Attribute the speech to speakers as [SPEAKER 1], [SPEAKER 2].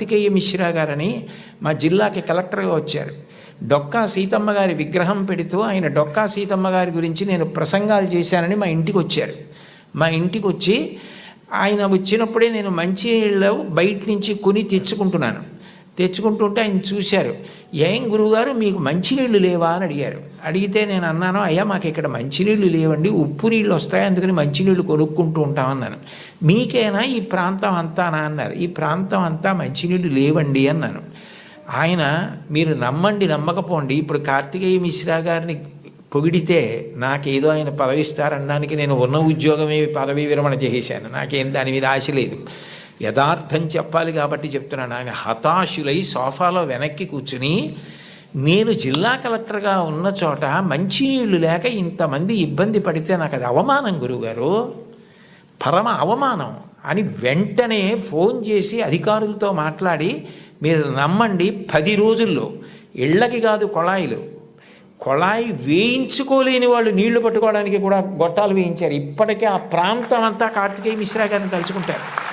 [SPEAKER 1] కార్తికేయ మిశ్రా గారని మా జిల్లాకి కలెక్టర్గా వచ్చారు. డొక్కా సీతమ్మ గారి విగ్రహం పెడుతూ ఆయన డొక్కా సీతమ్మ గారి గురించి నేను ప్రసంగాలు చేశానని మా ఇంటికి వచ్చారు. మా ఇంటికి వచ్చి ఆయన వచ్చినప్పుడే నేను మంచినీళ్ళు బయట నుంచి కొని తెచ్చుకుంటున్నాను. తెచ్చుకుంటుంటే ఆయన చూశారు. ఏం గురువుగారు మీకు మంచినీళ్ళు లేవా అని అడిగారు. అడిగితే నేను అన్నాను అయ్యా మాకు ఇక్కడ మంచినీళ్ళు లేవండి ఉప్పు నీళ్ళు వస్తాయి అందుకని మంచినీళ్ళు కొనుక్కుంటూ ఉంటామన్నాను మీకేనా ఈ ప్రాంతం అంతానా అన్నారు. ఈ ప్రాంతం అంతా మంచినీళ్ళు లేవండి అన్నాను. ఆయన మీరు నమ్మండి నమ్మకపోండి ఇప్పుడు కార్తికేయ మిశ్రా గారిని పొగిడితే నాకేదో ఆయన పదవిస్తారనడానికి నేను ఉన్న ఉద్యోగమే పదవి విరమణ చేసేసాను నాకేం దాని మీద ఆశ లేదు. యథార్థం చెప్పాలి కాబట్టి చెప్తున్నాను. ఆయన హతాశులై సోఫాలో వెనక్కి కూర్చుని నేను జిల్లా కలెక్టర్గా ఉన్న చోట మంచినీళ్ళు లేక ఇంతమంది ఇబ్బంది పడితే నాకు అది అవమానం గురువుగారు. పరమ అవమానం. అని వెంటనే ఫోన్ చేసి అధికారులతో మాట్లాడి మీరు నమ్మండి పది రోజుల్లో. ఇళ్ళకి కాదు కొళాయిలు. కొళాయి వేయించుకోలేని వాళ్ళు నీళ్ళు పట్టుకోవడానికి కూడా గొట్టాలు వేయించారు. ఇప్పటికే ఆ ప్రాంతం అంతా కార్తికేయ మిశ్రా గారిని తలుచుకుంటారు.